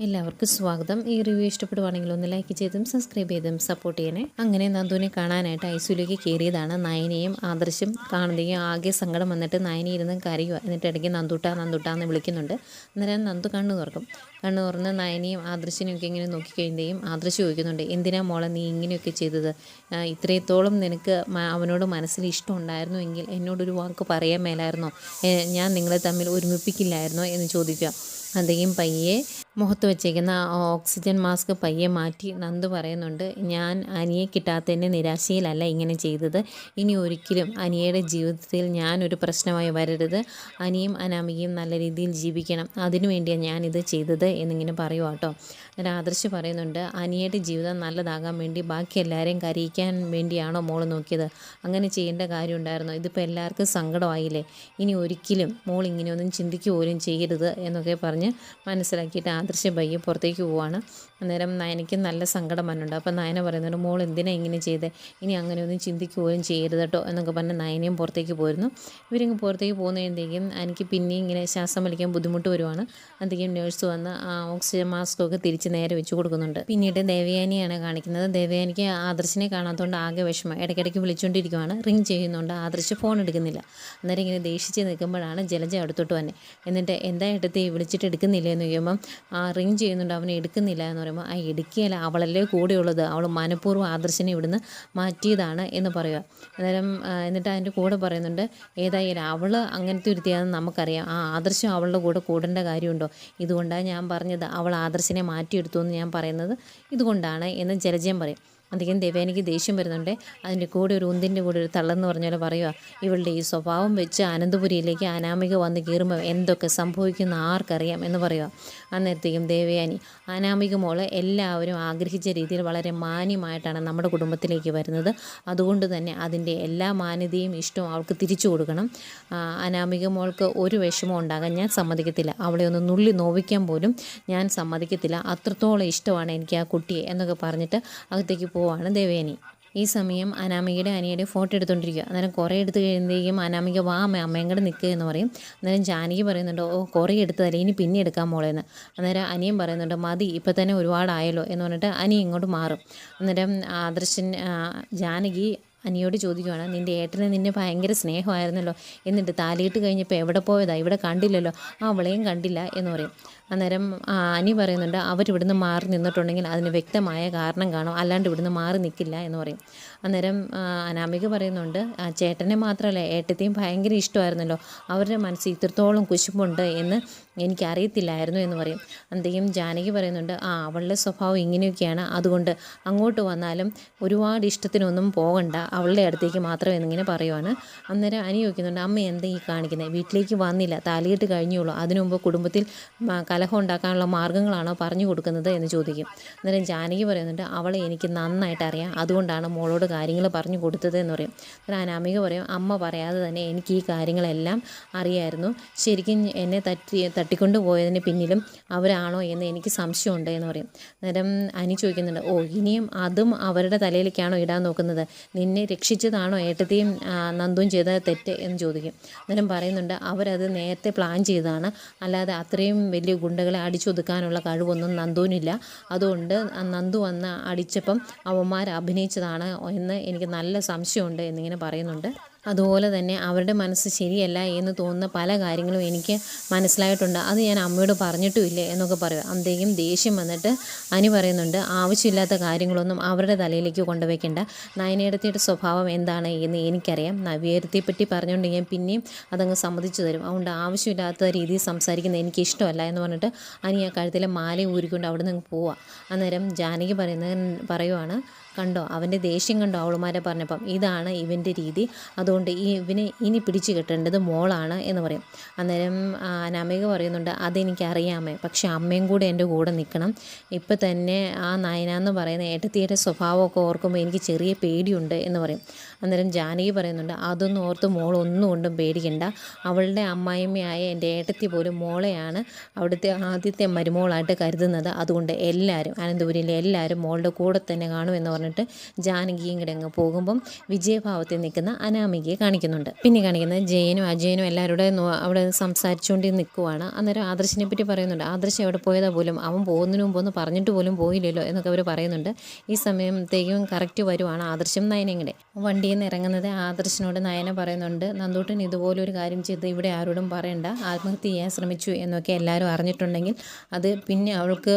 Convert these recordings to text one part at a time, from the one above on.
എല്ലാവർക്കും സ്വാഗതം. ഈ റിവ്യൂ ഇഷ്ടപ്പെടുവാണെങ്കിൽ ഒന്ന് ലൈക്ക് ചെയ്തും സബ്സ്ക്രൈബ് ചെയ്തും സപ്പോർട്ട് ചെയ്യണേ. അങ്ങനെ നന്ദുവിനെ കാണാനായിട്ട് ഐസുലേക്ക് കയറിയതാണ് നയനയും ആദർശം കാണുകയും ആകെ സങ്കടം വന്നിട്ട് നയനി ഇരുന്ന് കരയുക എന്നിട്ട് ഇടയ്ക്ക് നന്ദുട്ട നന്ദുട്ട എന്ന് വിളിക്കുന്നുണ്ട്. അന്നേരം നന്ദു കണ്ണു തുറക്കും. കണ്ണു തുറന്ന് നയനിയും ആദർശിനെയും ഒക്കെ ഇങ്ങനെ നോക്കിക്കഴിയുമ്പോഴേയും ആദർശ് ചോദിക്കുന്നുണ്ട് എന്തിനാ മോളെ നീ ഇങ്ങനെയൊക്കെ ചെയ്തത്? ഇത്രത്തോളം നിനക്ക് അവനോട് മനസ്സിൽ ഇഷ്ടം ഉണ്ടായിരുന്നു എങ്കിൽ എന്നോടൊരു വാക്ക് പറയാൻ മേലായിരുന്നോ? ഞാൻ നിങ്ങളെ തമ്മിൽ ഒരുമിപ്പിക്കില്ലായിരുന്നോ? എന്ന് ചോദിക്കുക. അദ്ദേഹം പയ്യെ മുഖത്ത് വെച്ചേക്കുന്ന ഓക്സിജൻ മാസ്ക് പയ്യെ മാറ്റി നന്ദു പറയുന്നുണ്ട് ഞാൻ അനിയെ കിട്ടാത്തതിന്റെ നിരാശയിലല്ല ഇങ്ങനെ ചെയ്തത്. ഇനി ഒരിക്കലും അനിയയുടെ ജീവിതത്തിൽ ഞാനൊരു പ്രശ്നമായി വരരുത്. അനിയും അനാമികയും നല്ല രീതിയിൽ ജീവിക്കണം. അതിനുവേണ്ടിയാണ് ഞാനിത് ചെയ്തത് എന്നിങ്ങനെ പറയുക കേട്ടോ എന്നിട്ട് ആദർശ് പറയുന്നുണ്ട് അനിയയുടെ ജീവിതം നല്ലതാകാൻ വേണ്ടി ബാക്കി എല്ലാവരെയും കരയിക്കാൻ വേണ്ടിയാണോ മോൾ നോക്കിയത്? അങ്ങനെ ചെയ്യേണ്ട കാര്യം കാര്യമുണ്ടായിരുന്നു. ഇതിപ്പോൾ എല്ലാവർക്കും സങ്കടമായില്ലേ? ഇനി ഒരിക്കലും മോൾ ഇങ്ങനെയൊന്നും ചിന്തിക്കുക പോലും ചെയ്യരുത് എന്നൊക്കെ പറഞ്ഞ് മനസ്സിലാക്കിയിട്ട് ആദർശ പയ്യെ പുറത്തേക്ക് പോവാണ്. അന്നേരം നയനയ്ക്ക് നല്ല സങ്കടം വന്നുണ്ട് അപ്പോൾ നയന പറയുന്നുണ്ട് മോൾ എന്തിനാ ഇങ്ങനെ ചെയ്തേ? ഇനി അങ്ങനെയൊന്നും ചിന്തിക്കുകയും ചെയ്യരുത് കേട്ടോ എന്നൊക്കെ പറഞ്ഞ് നയനയും പുറത്തേക്ക് പോയിരുന്നു ഇവരിങ്ങ് പുറത്തേക്ക് പോകുന്നതിന്റെയും എനിക്ക് പിന്നെയും ഇങ്ങനെ ശ്വാസം വലിക്കാൻ ബുദ്ധിമുട്ട് വരുവാണ്. അധികം നേഴ്സ് വന്ന് ആ ഓക്സിജൻ മാസ്കൊക്കെ തിരിച്ച് നേരെ വെച്ച് കൊടുക്കുന്നുണ്ട്. പിന്നീട് ദേവയാനിയാണ് കാണിക്കുന്നത്. ദേവയാനിക്ക് ആദർശിനെ കാണാത്തതുകൊണ്ട് ആകെ വിഷമം. ഇടയ്ക്കിടയ്ക്ക് വിളിച്ചുകൊണ്ടിരിക്കുവാണ് റിങ് ചെയ്യുന്നുണ്ട് ആദർശ് ഫോൺ എടുക്കുന്നില്ല. അന്നേരം ഇങ്ങനെ ദേഷിച്ച് നിൽക്കുമ്പോഴാണ് ജലജ അടുത്തോട്ട് വന്നെ. എന്നിട്ട് എന്താ എടുത്ത് വിളിച്ചിട്ട് എടുക്കുന്നില്ല? എന്ന് ചോദിക്കുമ്പം ആ റിങ് ചെയ്യുന്നുണ്ട്. അവനെ എടുക്കുന്നില്ല എന്ന് പറയുമ്പോൾ ആ ഇടുക്കിയല്ല അവളല്ലേ കൂടെയുള്ളത്. അവൾ മനഃപൂർവം ആദർശിനെ ഇവിടുന്ന് മാറ്റിയതാണ് എന്ന് പറയുക. അന്നേരം എന്നിട്ട് അതിന്റെ കൂടെ പറയുന്നുണ്ട് ഏതായാലും അവൾ അങ്ങനത്തെ ഒരുത്തിയാണെന്ന് നമുക്കറിയാം. ആ ആദർശം അവളുടെ കൂടെ കൂടേണ്ട കാര്യമുണ്ടോ? ഇതുകൊണ്ടാണ് ഞാൻ പറഞ്ഞത് അവൾ ആദർശനെ മാറ്റിയെടുത്തു എന്ന് ഞാൻ പറയുന്നത് ഇതുകൊണ്ടാണ് എന്ന് ജലജയം പറയും. അധികം ദേവേനിക്ക് ദേഷ്യം വരുന്നുണ്ട്. അതിന്റെ കൂടെ ഒരു ഉന്തിന്റെ കൂടെ ഒരു തള്ളെന്ന് പറഞ്ഞാൽ പറയുക ഇവളുടെ ഈ സ്വഭാവം വെച്ച് അനന്തപുരിയിലേക്ക് അനാമിക വന്ന് കയറുമ്പോൾ എന്തൊക്കെ സംഭവിക്കുന്ന ആർക്കറിയാം എന്ന് പറയുക അന്നേരത്തേക്കും ദേവയാനി അനാമിക മോൾ എല്ലാവരും ആഗ്രഹിച്ച രീതിയിൽ വളരെ മാന്യമായിട്ടാണ് നമ്മുടെ കുടുംബത്തിലേക്ക് വരുന്നത്. അതുകൊണ്ട് തന്നെ അതിന്റെ എല്ലാ മാന്യതയും ഇഷ്ടവും അവൾക്ക് തിരിച്ചു കൊടുക്കണം. അനാമിക മോൾക്ക് ഒരു വിഷമം ഉണ്ടാകാൻ ഞാൻ സമ്മതിക്കത്തില്ല. അവളെ ഒന്ന് നുള്ളി നോവിക്കാൻ പോലും ഞാൻ സമ്മതിക്കത്തില്ല. അത്രത്തോളം ഇഷ്ടമാണ് എനിക്ക് ആ കുട്ടിയെ എന്നൊക്കെ പറഞ്ഞിട്ട് അകത്തേക്ക് പോവാണ് ദേവേനി. ഈ സമയം അനാമികയുടെ അനിയുടെ ഫോട്ടോ എടുത്തുകൊണ്ടിരിക്കുക അന്നേരം കുറേ എടുത്ത് കഴിയുമ്പോഴേക്കും അനാമിക വാ അമ്മ അമ്മയും കൂടെ നിൽക്കുക എന്ന് പറയും. അന്നേരം ജാനകി പറയുന്നുണ്ട് ഓ കുറേ എടുത്തതല്ലേ ഇനി പിന്നെ എടുക്കാൻ മോളേന്ന്. അന്നേരം അനിയൻ പറയുന്നുണ്ട് മതി ഇപ്പം തന്നെ ഒരുപാടായല്ലോ എന്ന് പറഞ്ഞിട്ട് അനി ഇങ്ങോട്ട് മാറും. അന്നേരം ആദർശൻ ജാനകി അനിയോട് ചോദിക്കുവാണ് നിന്റെ ഏട്ടന് നിന്നെ ഭയങ്കര സ്നേഹമായിരുന്നല്ലോ. എന്നിട്ട് താലിയിട്ട് കഴിഞ്ഞപ്പോൾ എവിടെ പോയതാ? ഇവിടെ കണ്ടില്ലല്ലോ. ആ അവളെയും കണ്ടില്ല എന്ന് പറയും. അന്നേരം അനി പറയുന്നുണ്ട് അവരിവിടുന്ന് മാറി നിന്നിട്ടുണ്ടെങ്കിൽ അതിന് വ്യക്തമായ കാരണം കാണും. അല്ലാണ്ട് ഇവിടുന്ന് മാറി നിൽക്കില്ല എന്ന് പറയും. അന്നേരം അനാമിക പറയുന്നുണ്ട് "ആ, ചേട്ടനെ മാത്രമല്ല ഏട്ടത്തെയും ഭയങ്കര ഇഷ്ടമായിരുന്നല്ലോ. അവരുടെ മനസ്സിൽ ഇത്രത്തോളം കുശുമ്പുണ്ട് എന്ന് എനിക്കറിയത്തില്ലായിരുന്നു എന്ന് പറയും. അന്തേയും ജാനകി പറയുന്നുണ്ട് ആ അവളുടെ സ്വഭാവം ഇങ്ങനെയൊക്കെയാണ്. അതുകൊണ്ട് അങ്ങോട്ട് വന്നാലും ഒരുപാട് ഇഷ്ടത്തിനൊന്നും പോകണ്ട. അവളുടെ അടുത്തേക്ക് മാത്രം എന്നിങ്ങനെ പറയുവാണ്. അന്നേരം അനി ചോദിക്കുന്നുണ്ട് അമ്മ എന്താ ഈ കാണിക്കുന്നത് വീട്ടിലേക്ക് വന്നില്ല. താലിയിട്ട് കഴിഞ്ഞുള്ളൂ. അതിനു മുമ്പ് കുടുംബത്തിൽ കലഹം ഉണ്ടാക്കാനുള്ള മാർഗങ്ങളാണോ പറഞ്ഞു കൊടുക്കുന്നത് എന്ന് ചോദിക്കും. അന്നേരം ജാനകി പറയുന്നുണ്ട് അവളെ എനിക്ക് നന്നായിട്ട് അറിയാം. അതുകൊണ്ടാണ് മോളോട് കാര്യങ്ങൾ പറഞ്ഞു കൊടുത്തത് എന്ന് പറയും. അന്നേരം അനാമിക പറയും അമ്മ പറയാതെ തന്നെ എനിക്ക് ഈ കാര്യങ്ങളെല്ലാം അറിയായിരുന്നു. ശരിക്കും എന്നെ തട്ടി തട്ടിക്കൊണ്ട് പോയതിന് പിന്നിലും അവരാണോ എന്ന് എനിക്ക് സംശയമുണ്ട് എന്ന് പറയും. അന്നേരം അനി ചോദിക്കുന്നുണ്ട് ഓ ഇനിയും അതും അവരുടെ തലയിലേക്കാണോ ഇടാൻ നോക്കുന്നത്? നിന്നെ രക്ഷിച്ചതാണോ ഏട്ടത്തെയും ആ, നന്ദുവും ചെയ്ത തെറ്റ്? എന്ന് ചോദിക്കും. അന്നേരം പറയുന്നുണ്ട് അവരത് നേരത്തെ പ്ലാൻ ചെയ്തതാണ്. അല്ലാതെ അത്രയും വലിയ ഗുണ്ടകളെ അടിച്ചൊതുക്കാനുള്ള കഴിവൊന്നും നന്ദുവിനില്ല. അതുകൊണ്ട് നന്ദു വന്ന് അടിച്ചപ്പം അവന്മാർ അഭിനയിച്ചതാണ് എന്ന് എനിക്ക് നല്ല സംശയമുണ്ട് എന്നിങ്ങനെ പറയുന്നുണ്ട്. അതുപോലെ തന്നെ അവരുടെ മനസ്സ് ശരിയല്ല എന്ന് തോന്നുന്ന പല കാര്യങ്ങളും എനിക്ക് മനസ്സിലായിട്ടുണ്ട്. അത് ഞാൻ അമ്മയോട് പറഞ്ഞിട്ടുമില്ലേ എന്നൊക്കെ പറയും അന്തേക്കും ദേഷ്യം വന്നിട്ട് അനി പറയുന്നുണ്ട് ആവശ്യമില്ലാത്ത കാര്യങ്ങളൊന്നും അവരുടെ തലയിലേക്ക് കൊണ്ടുവയ്ക്കേണ്ട. നയനേടത്തിയുടെ സ്വഭാവം എന്താണ് എന്ന് എനിക്കറിയാം. നവ്യരത്തെ പറ്റി പറഞ്ഞുകൊണ്ട് ഞാൻ പിന്നെയും അതങ്ങ് സമ്മതിച്ചു തരും. അതുകൊണ്ട് ആവശ്യമില്ലാത്ത രീതിയിൽ സംസാരിക്കുന്നത് എനിക്ക് ഇഷ്ടമല്ല എന്ന് പറഞ്ഞിട്ട് അനി ആ കഴുത്തിലെ മാല ഊരിക്കൊണ്ട് അവിടെ നിന്ന് പോവുക അന്നേരം ജാനകി പറയുന്ന പറയുവാണ് കണ്ടോ? അവന്റെ ദേഷ്യം കണ്ടോ? അവളുമാരെ പറഞ്ഞപ്പം. ഇതാണ് ഇവന്റെ രീതി. അതുകൊണ്ട് ഈ ഇവനെ ഇനി പിടിച്ചു കെട്ടേണ്ടത് മോളാണ് എന്ന് പറയും. അന്നേരം അനാമിക പറയുന്നുണ്ട് അതെനിക്കറിയാമേ. പക്ഷേ അമ്മയും കൂടെ എന്റെ കൂടെ നിൽക്കണം. ഇപ്പം തന്നെ ആ നയന എന്ന് പറയുന്ന ഏട്ടത്തിയുടെ സ്വഭാവമൊക്കെ ഓർക്കുമ്പോൾ എനിക്ക് ചെറിയ പേടിയുണ്ട് എന്ന് പറയും. അന്നേരം ജാനകി പറയുന്നുണ്ട് അതൊന്നും ഓർത്ത് മോൾ ഒന്നും കൊണ്ടും പേടിക്കണ്ട. അവളുടെ അമ്മായിമ്മയായ എന്റെ ഏട്ടത്തി പോലും മോളെയാണ് അവിടുത്തെ ആദ്യത്തെ മരുമോളായിട്ട് കരുതുന്നത്. അതുകൊണ്ട് എല്ലാവരും അനന്തപുരിയിലെ എല്ലാവരും മോളുടെ കൂടെ തന്നെ കാണുമെന്ന് പറഞ്ഞിട്ട് പറഞ്ഞിട്ട് ജാനകിയും കൂടെ അങ്ങ് പോകുമ്പം വിജയഭാവത്തിൽ നിൽക്കുന്ന അനാമികയെ കാണിക്കുന്നുണ്ട്. പിന്നെ കാണിക്കുന്നത് ജയനും അജയനും എല്ലാവരുടെ അവിടെ സംസാരിച്ചുകൊണ്ട് നിൽക്കുവാണ്. അന്നേരം ആദർശിനെ പറ്റി പറയുന്നുണ്ട്. ആദർശ് എവിടെ പോയതാ പോലും അവൻ പോകുന്നതിന് മുമ്പ് ഒന്ന് പറഞ്ഞിട്ട് പോലും പോയില്ലല്ലോ എന്നൊക്കെ അവർ പറയുന്നുണ്ട്. ഈ സമയത്തേക്കും കറക്റ്റ് വരുവാണ് ആദർശം നയനയും കൂടെ. വണ്ടിയിൽ നിന്ന് ഇറങ്ങുന്നത് ആദർശനോട് നയന പറയുന്നുണ്ട്. നന്ദൂട്ടൻ ഇതുപോലൊരു കാര്യം ചെയ്ത് ഇവിടെ ആരോടും പറയണ്ട. ആത്മഹത്യ ചെയ്യാൻ ശ്രമിച്ചു എന്നൊക്കെ എല്ലാവരും അറിഞ്ഞിട്ടുണ്ടെങ്കിൽ അത് പിന്നെ അവൾക്ക്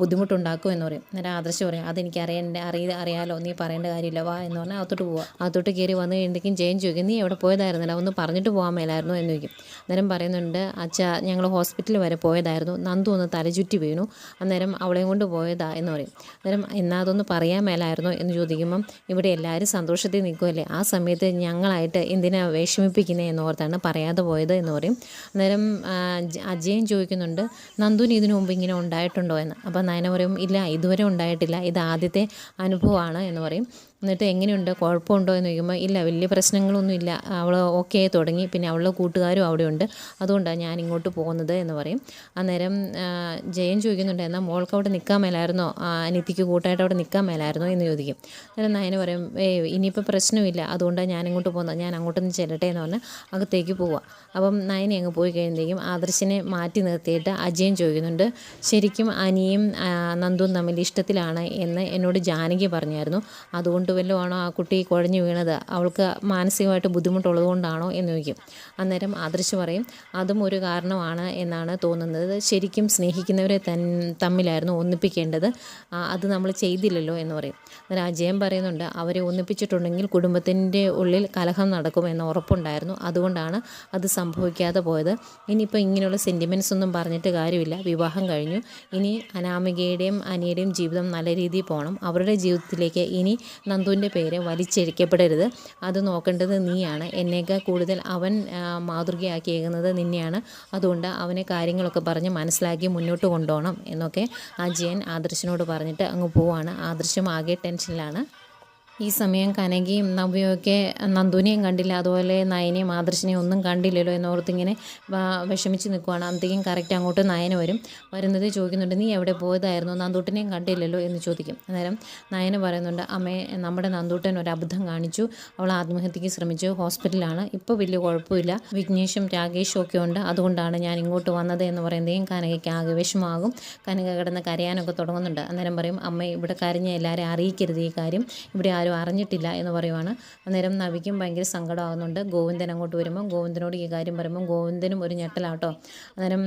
ബുദ്ധിമുട്ടുണ്ടാക്കും എന്ന് പറയും. അന്നേരം ആദർശം പറയും അതെനിക്ക് അറിയേണ്ട അറിയ അറിയാലോ നീ പറയേണ്ട കാര്യമില്ല. വാ എന്ന് പറഞ്ഞാൽ അകത്തോട്ട് പോവാം. അകത്തോട്ട് കയറി വന്നു കഴിയുമ്പോഴേക്കും ജയൻ ചോദിക്കും നീ എവിടെ പോയതായിരുന്നില്ല ഒന്ന് പറഞ്ഞിട്ട് പോകാൻ മേലായിരുന്നു? എന്ന് ചോദിക്കും. അന്നേരം പറയുന്നുണ്ട് അച്ഛാ ഞങ്ങൾ ഹോസ്പിറ്റലിൽ വരെ പോയതായിരുന്നു. നന്ദു ഒന്ന് തലചുറ്റി വീണു. അന്നേരം അവളെയും കൊണ്ട് പോയതാ എന്ന് പറയും. അന്നേരം എന്നാ അതൊന്ന് പറയാൻ മേലായിരുന്നോ എന്ന് ചോദിക്കുമ്പം ഇവിടെ എല്ലാവരും സന്തോഷത്തിൽ നിൽക്കുമല്ലേ ആ സമയത്ത് ഞങ്ങളായിട്ട് എന്തിനാ വിഷമിപ്പിക്കുന്നത് എന്ന് ഓർത്താണ് പറയാതെ പോയത് എന്ന് പറയും. അന്നേരം അജയൻ ചോദിക്കുന്നുണ്ട് നന്ദുവിന് ഇതിനു മുമ്പ് ഇങ്ങനെ ഉണ്ടായിട്ടുണ്ടോ? എന്ന്. അപ്പം നയന പറയും ഇല്ല ഇതുവരെ ഉണ്ടായിട്ടില്ല. ഇത് ആദ്യത്തെ അനുഭവമാണ് എന്ന് പറയും. എന്നിട്ട് എങ്ങനെയുണ്ട്? കുഴപ്പമുണ്ടോ എന്ന് ചോദിക്കുമ്പോൾ ഇല്ല വലിയ പ്രശ്നങ്ങളൊന്നുമില്ല. അവൾ ഓക്കെ തുടങ്ങി. പിന്നെ അവളുടെ കൂട്ടുകാരും അവിടെ ഉണ്ട് അതുകൊണ്ടാണ് ഞാൻ ഇങ്ങോട്ട് പോകുന്നത് എന്ന് പറയും. അന്നേരം ജയൻ ചോദിക്കുന്നുണ്ട് എന്നാൽ മോൾക്ക് അവിടെ നിൽക്കാൻ മേലായിരുന്നോ? അനിത്തിക്ക് കൂട്ടായിട്ട് അവിടെ നിൽക്കാൻ മേലായിരുന്നോ? എന്ന് ചോദിക്കും. അന്നേരം നയന പറയും ഏയ് ഇനിയിപ്പോൾ പ്രശ്നമില്ല. അതുകൊണ്ടാണ് ഞാൻ ഇങ്ങോട്ട് പോകുന്നത്. ഞാൻ അങ്ങോട്ടൊന്ന് ചെല്ലട്ടെ എന്ന് പറഞ്ഞ് അകത്തേക്ക് പോവുക അപ്പം നയനെ അങ്ങ് പോയി കഴിയുമ്പോഴേക്കും ആദർശിനെ മാറ്റി നിർത്തിയിട്ട് അജയൻ ചോദിക്കുന്നുണ്ട് ശരിക്കും അനിയും നന്ദുവും തമ്മിൽ ഇഷ്ടത്തിലാണ്? എന്ന് എന്നോട് ജാനകി പറഞ്ഞായിരുന്നു. അതുകൊണ്ട് വല്ലതും ആണോ ആ കുട്ടി കുഴഞ്ഞു വീണത്? അവൾക്ക് മാനസികമായിട്ട് ബുദ്ധിമുട്ടുള്ളത് കൊണ്ടാണോ എന്ന് ചോദിക്കും. അന്നേരം ആദർശ് പറയും അതും ഒരു കാരണമാണ് എന്നാണ് തോന്നുന്നത്. ശരിക്കും സ്നേഹിക്കുന്നവരെ തൻ തമ്മിലായിരുന്നു ഒന്നിപ്പിക്കേണ്ടത്. അത് നമ്മൾ ചെയ്തില്ലല്ലോ എന്ന് പറയും. അന്നേരം അജയൻ പറയുന്നുണ്ട് അവരെ ഒന്നിപ്പിച്ചിട്ടുണ്ടെങ്കിൽ കുടുംബത്തിന്റെ ഉള്ളിൽ കലഹം നടക്കും എന്ന ഉറപ്പുണ്ടായിരുന്നു. അതുകൊണ്ടാണ് അത് സംഭവിക്കാതെ പോയത്. ഇനിയിപ്പോൾ ഇങ്ങനെയുള്ള സെന്റിമെന്റ്സ് ഒന്നും പറഞ്ഞിട്ട് കാര്യമില്ല. വിവാഹം കഴിഞ്ഞു. ഇനി അനാമികയുടെയും അനിയുടെയും ജീവിതം നല്ല രീതിയിൽ പോകണം അവരുടെ ജീവിതത്തിലേക്ക് ഇനി നന്ദുവിന്റെ പേര് വലിച്ചെഴിക്കപ്പെടരുത് അത് നോക്കേണ്ടത് നീയാണ്. എന്നേക്കാൾ കൂടുതൽ അവൻ മാതൃകയാക്കി മാതൃകയാക്കിയേക്കുന്നത് നിന്നെയാണ്. അതുകൊണ്ട് അവനെ കാര്യങ്ങളൊക്കെ പറഞ്ഞ് മനസ്സിലാക്കി മുന്നോട്ട് കൊണ്ടുപോകണം എന്നൊക്കെ അജയൻ ആദർശനോട് പറഞ്ഞിട്ട് അങ്ങ് പോവാണ്. ആദർശം ആകെ ടെൻഷനിലാണ്. ഈ സമയം കനകയും നവ്യമൊക്കെ നന്ദുനെയും കണ്ടില്ല അതുപോലെ നയനെയും ആദർശനെയും ഒന്നും കണ്ടില്ലല്ലോ എന്നോർത്തിങ്ങനെ വിഷമിച്ച് നിൽക്കുവാണ്. അന്നത്തേക്കും കറക്റ്റ് അങ്ങോട്ട് നയന വരും. വരുന്നത് ചോദിക്കുന്നുണ്ട് നീ എവിടെ പോയതായിരുന്നു? നന്ദൂട്ടനെയും കണ്ടില്ലല്ലോ? എന്ന് ചോദിക്കും. അന്നേരം നയന പറയുന്നുണ്ട് അമ്മേ നമ്മുടെ നന്ദൂട്ടൻ ഒരു അബദ്ധം കാണിച്ചു. അവൾ ആത്മഹത്യക്ക് ശ്രമിച്ചു. ഹോസ്പിറ്റലാണ് ഇപ്പോൾ വലിയ കുഴപ്പമില്ല. വിഘ്നേഷും രാകേഷും ഒക്കെ ഉണ്ട്. അതുകൊണ്ടാണ് ഞാൻ ഇങ്ങോട്ട് വന്നത് എന്ന് പറയുന്നതേയും കനകയ്ക്ക് ആകെ വിഷമാകും. കനക കിടന്ന് കരയാനൊക്കെ തുടങ്ങുന്നുണ്ട്. അന്നേരം പറയും അമ്മ ഇവിടെ കരഞ്ഞ എല്ലാവരെയും അറിയിക്കരുത് ഈ കാര്യം. ഇവിടെ ആരും അറിഞ്ഞിട്ടില്ല എന്ന് പറയുവാണ്. അന്നേരം നവിക്കും ഭയങ്കര സങ്കടമാകുന്നുണ്ട് ഗോവിന്ദൻ അങ്ങോട്ട് വരുമ്പോൾ ഗോവിന്ദനോട് ഈ കാര്യം പറയുമ്പോൾ ഗോവിന്ദനും ഒരു ഞെട്ടലാട്ടോ. അന്നേരം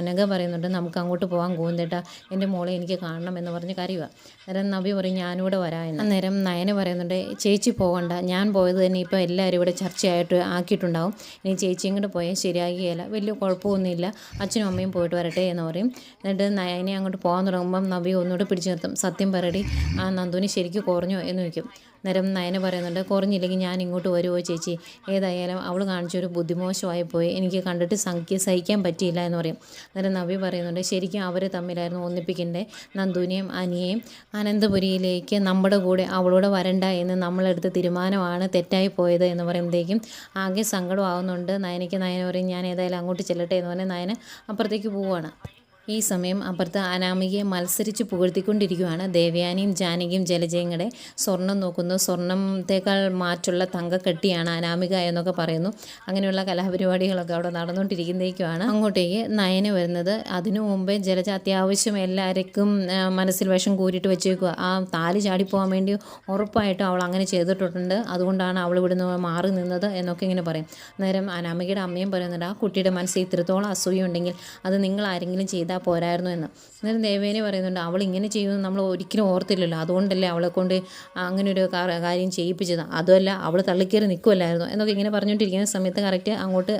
അനഘ പറയുന്നുണ്ട് നമുക്ക് അങ്ങോട്ട് പോകാം ഗോവിന്ദേട്ട. എന്റെ മോളെ എനിക്ക് കാണണം എന്ന് പറഞ്ഞ് കരയുക അന്നേരം നവി പറയും ഞാനിവിടെ വരാമെന്ന് അന്നേരം നയന പറയുന്നുണ്ട് ചേച്ചി പോകണ്ട. ഞാൻ പോയത് തന്നെ ഇപ്പോൾ എല്ലാവരും ഇവിടെ ചർച്ചയായിട്ട് ആക്കിയിട്ടുണ്ടാവും. ഇനി ചേച്ചി ഇങ്ങോട്ട് പോയാൽ ശരിയാകുകയില്ല. വലിയ കുഴപ്പമൊന്നുമില്ല. അച്ഛനും അമ്മയും പോയിട്ട് വരട്ടെ എന്ന് പറയും. എന്നിട്ട് നയനെ അങ്ങോട്ട് പോകാൻ തുടങ്ങുമ്പം നവി ഒന്നുകൂടെ പിടിച്ചു നിർത്തും. സത്യം പറയടി ആ നന്ദുവിന് ശരിക്കും കുറഞ്ഞോ എന്ന് ചോദിക്കും. നേരം നയന പറയുന്നുണ്ട് കുറഞ്ഞില്ലെങ്കിൽ ഞാൻ ഇങ്ങോട്ട് വരുമോ ചേച്ചി? ഏതായാലും അവൾ കാണിച്ചൊരു ബുദ്ധിമോശമായി പോയി എനിക്ക് കണ്ടിട്ട് സംഖ്യ സഹിക്കാൻ പറ്റിയില്ല എന്ന് പറയും. അന്നേരം നവി പറയുന്നുണ്ട് ശരിക്കും അവർ തമ്മിലായിരുന്നു ഒന്നിപ്പിക്കണ്ടേ? നന്ദുനെയും അനിയെയും അനന്തപുരിയിലേക്ക് നമ്മുടെ കൂടെ അവളോട് വരണ്ട എന്ന് നമ്മളെടുത്ത തീരുമാനമാണ് തെറ്റായി പോയത് എന്ന് പറയുമ്പോഴത്തേക്കും ആകെ സങ്കടമാകുന്നുണ്ട് നയനയ്ക്ക്. നയന പറയും ഞാൻ ഏതായാലും അങ്ങോട്ട് ചെല്ലട്ടെ എന്ന് പറഞ്ഞാൽ നയന അപ്പുറത്തേക്ക് പോവുകയാണ്. ഈ സമയം അപ്പുറത്ത് അനാമികയെ മത്സരിച്ച് പുകഴ്ത്തിക്കൊണ്ടിരിക്കുകയാണ്. ദേവയാനിയും ജാനകിയും ജലജയും സ്വർണം നോക്കുന്നു. സ്വർണത്തേക്കാൾ മാറ്റുള്ള തങ്കക്കെട്ടിയാണ് അനാമിക എന്നൊക്കെ പറയുന്നു. അങ്ങനെയുള്ള കലാപരിപാടികളൊക്കെ അവിടെ നടന്നുകൊണ്ടിരിക്കുന്നതേക്കുമാണ് അങ്ങോട്ടേക്ക് നയന വരുന്നത്. അതിനു മുമ്പേ ജലജ അത്യാവശ്യം എല്ലാവർക്കും മനസ്സിൽ വിഷം കൂരിട്ട് വെച്ചേക്കുക ആ താലി ചാടിപ്പോകാൻ വേണ്ടി ഉറപ്പായിട്ടും അവൾ അങ്ങനെ ചെയ്തിട്ടുണ്ട്. അതുകൊണ്ടാണ് അവൾ ഇവിടുന്ന് മാറി നിന്നത് എന്നൊക്കെ ഇങ്ങനെ പറയും. നേരം അനാമികയുടെ അമ്മയും പറയുന്നുണ്ട് ആ കുട്ടിയുടെ മനസ്സിൽ ഇത്രത്തോളം അസൂയുണ്ടെങ്കിൽ അത് നിങ്ങൾ ആരെങ്കിലും ചെയ്താൽ പോരായിരുന്നു എന്ന്. എന്നിട്ട് ദേവേനെ പറയുന്നുണ്ട് അവൾ ഇങ്ങനെ ചെയ്യുമെന്ന് നമ്മൾ ഒരിക്കലും ഓർത്തില്ലല്ലോ. അതുകൊണ്ടല്ലേ അവളെ കൊണ്ട് അങ്ങനെ ഒരു കാര്യം ചെയ്യിപ്പിച്ചത്. അതുമല്ല അവൾ തള്ളിക്കയറി നിൽക്കുമല്ലായിരുന്നു എന്നൊക്കെ ഇങ്ങനെ പറഞ്ഞുകൊണ്ടിരിക്കുന്ന സമയത്ത് കറക്റ്റ് അങ്ങോട്ട്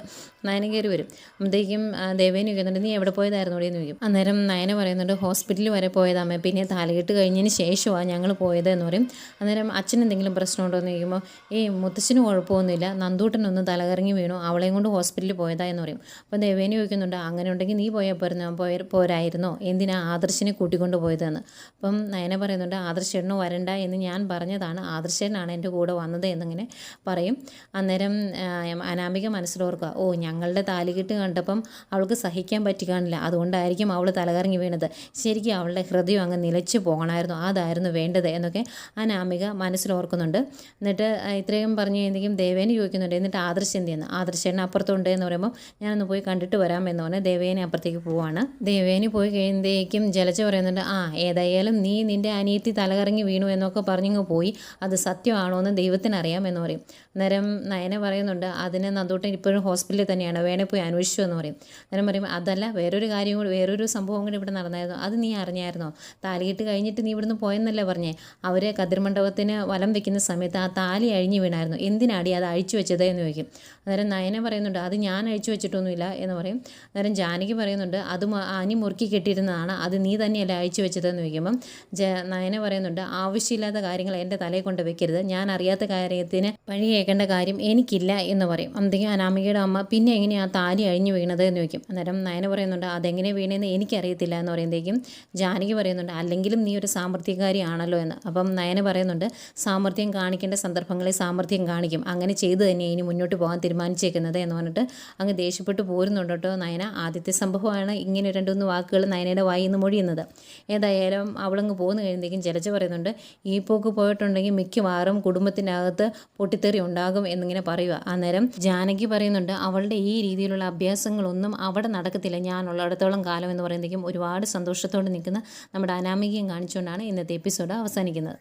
നയന കയറി വരും. അപ്പോഴത്തേക്കും ദേവേന ചോദിക്കുന്നുണ്ട് നീ എവിടെ പോയതായിരുന്നു? എന്ന് ചോദിക്കും. അന്നേരം നയന പറയുന്നുണ്ട് ഹോസ്പിറ്റലിൽ വരെ പോയതാമേ പിന്നെ താലകെട്ട് കഴിഞ്ഞതിന് ശേഷമാണ് ഞങ്ങൾ പോയത് എന്ന് പറയും. അന്നേരം അച്ഛൻ എന്തെങ്കിലും പ്രശ്നമുണ്ടോ? എന്ന് ചോദിക്കുമ്പോൾ ഈ മുത്തശ്ശിന് കുഴപ്പമൊന്നുമില്ല. നന്ദൂട്ടനൊന്ന് തലകറങ്ങി വീണു. അവളെയും കൊണ്ട് ഹോസ്പിറ്റലിൽ പോയതാ എന്ന് പറയും. അപ്പോൾ ദേവേനെ ചോദിക്കുന്നുണ്ട് അങ്ങനെ ഉണ്ടെങ്കിൽ നീ പോയാൽ പോരുന്ന? പോയ പോരായിരുന്നോ? എന്തിനാ ആദർശിനെ കൂട്ടിക്കൊണ്ട് പോയതെന്ന്? അപ്പം നയന പറയുന്നുണ്ട് ആദർശേട്ടന് വരണ്ട എന്ന് ഞാൻ പറഞ്ഞതാണ്. ആദർശേട്ടനാണ് എന്റെ കൂടെ വന്നത് എന്നിങ്ങനെ പറയും. അന്നേരം അനാമിക മനസ്സിലോർക്കുക ഓ ഞങ്ങളുടെ താലികെട്ട് കണ്ടപ്പം അവൾക്ക് സഹിക്കാൻ പറ്റി കാണില്ല അതുകൊണ്ടായിരിക്കും അവൾ തലകറങ്ങി വീണത്. ശരിക്കും അവളുടെ ഹൃദയം അങ്ങ് നിലച്ചു പോകണമായിരുന്നു. അതായിരുന്നു വേണ്ടത് എന്നൊക്കെ അനാമിക മനസ്സിലോർക്കുന്നുണ്ട് എന്നിട്ട് ഇത്രയും പറഞ്ഞു കഴിഞ്ഞെങ്കിലും ദേവേനെ ചോദിക്കുന്നുണ്ട്. എന്നിട്ട് ആദർശ് എന്ത് ചെയ്യുന്നു? ആദർശേട്ടൻ അപ്പുറത്തുണ്ട് എന്ന് പറയുമ്പോൾ ഞാനൊന്ന് പോയി കണ്ടിട്ട് വരാം എന്ന് പറഞ്ഞ് ദേവേനെ അപ്പുറത്തേക്ക് പോവാണ്. ദേവേനി പോയി കഴിയുമ്പോഴേക്കും ജലജ പറയുന്നുണ്ട് ആ ഏതായാലും നീ നിന്റെ അനിയത്തി തലകറങ്ങി വീണു എന്നൊക്കെ പറഞ്ഞിങ്ങ് പോയി. അത് സത്യമാണോ എന്ന് ദൈവത്തിനറിയാം എന്ന് പറയും. അന്നേരം നയന പറയുന്നുണ്ട് അതിനെ നന്ദൂട്ടൻ ഇപ്പോഴും ഹോസ്പിറ്റലിൽ തന്നെയാണ്. വേണേ പോയി അന്വേഷിച്ചു എന്ന് പറയും. അന്നേരം പറയും അതല്ല വേറൊരു കാര്യം കൂടി വേറൊരു സംഭവം കൂടി ഇവിടെ നടന്നായിരുന്നു. അത് നീ അറിഞ്ഞായിരുന്നോ? താലിയിട്ട് കഴിഞ്ഞിട്ട് നീ ഇവിടുന്ന് പോയെന്നല്ലേ പറഞ്ഞേ? അവർ കതിർമണ്ഡപത്തിന് വലം വെക്കുന്ന സമയത്ത് ആ താലി അഴിഞ്ഞു വീണായിരുന്നു. എന്തിനാടി അത് അഴിച്ചു വെച്ചത്? എന്ന് ചോദിക്കും. അന്നേരം നയന പറയുന്നുണ്ട് അത് ഞാൻ അഴിച്ചു വെച്ചിട്ടൊന്നുമില്ല എന്ന് പറയും. അന്നേരം ജാനകി പറയുന്നുണ്ട് അത് അനി മുറുക്കി കെട്ടിയിരുന്നതാണ്. അത് നീ തന്നെയല്ലേ അഴിച്ചു വെച്ചതെന്ന് ചോദിക്കുമ്പം ജ നയന പറയുന്നുണ്ട് ആവശ്യമില്ലാത്ത കാര്യങ്ങൾ എന്റെ തലയിൽ കൊണ്ട് വെക്കരുത്. ഞാൻ അറിയാത്ത കാര്യത്തിന് പഴി കേൾക്കേണ്ട കാര്യം എനിക്കില്ല എന്ന് പറയും. അന്തെങ്കിലും അനാമികയുടെ അമ്മ പിന്നെ എങ്ങനെയാണ് ആ താലി അഴിഞ്ഞു വീണത് എന്ന് ചോദിക്കും. അന്നേരം നയന പറയുന്നുണ്ട് അതെങ്ങനെ വീണേന്ന് എനിക്കറിയത്തില്ല എന്ന് പറയുമ്പോഴേക്കും ജാനകി പറയുന്നുണ്ട് അല്ലെങ്കിലും നീ ഒരു സാമർത്ഥ്യക്കാരിയാണല്ലോ എന്ന്. അപ്പം നയന പറയുന്നുണ്ട് സാമർത്ഥ്യം കാണിക്കേണ്ട സന്ദർഭങ്ങളിൽ സാമർത്ഥ്യം കാണിക്കും. അങ്ങനെ ചെയ്ത് തന്നെ ഇനി മുന്നോട്ട് പോകാൻ തീരുമാനിച്ചേക്കുന്നത് എന്ന് പറഞ്ഞിട്ട് അങ്ങ് ദേഷ്യപ്പെട്ട് പോരുന്നുണ്ട് കേട്ടോ നയന. ആദ്യത്തെ സംഭവമാണ് ഇങ്ങനെ രണ്ടുമൂന്ന് വാക്കുകൾ നയനയുടെ വായിൽ നിന്ന് മൊഴിയുന്നത്. ഏതായാലും അവളങ്ങ് പോന്നു കഴിയുമ്പോഴേക്കും ജലജ പറയുന്നുണ്ട് ഈ പോക്ക് പോയിട്ടുണ്ടെങ്കിൽ മിക്കവാറും കുടുംബത്തിനകത്ത് പൊട്ടിത്തെറി ഉണ്ടാകും എന്നിങ്ങനെ പറയുക. അന്നേരം ജാനകി പറയുന്നുണ്ട് അവളുടെ ഈ രീതിയിലുള്ള അഭ്യാസങ്ങളൊന്നും അവിടെ നടക്കത്തില്ല. ഞാനുള്ളിടത്തോളം കാലം എന്ന് പറയുന്നതേക്കും ഒരുപാട് സന്തോഷത്തോടെ നിൽക്കുന്ന നമ്മുടെ അനാമികയും കാണിച്ചുകൊണ്ടാണ് ഇന്നത്തെ എപ്പിസോഡ് അവസാനിക്കുന്നത്.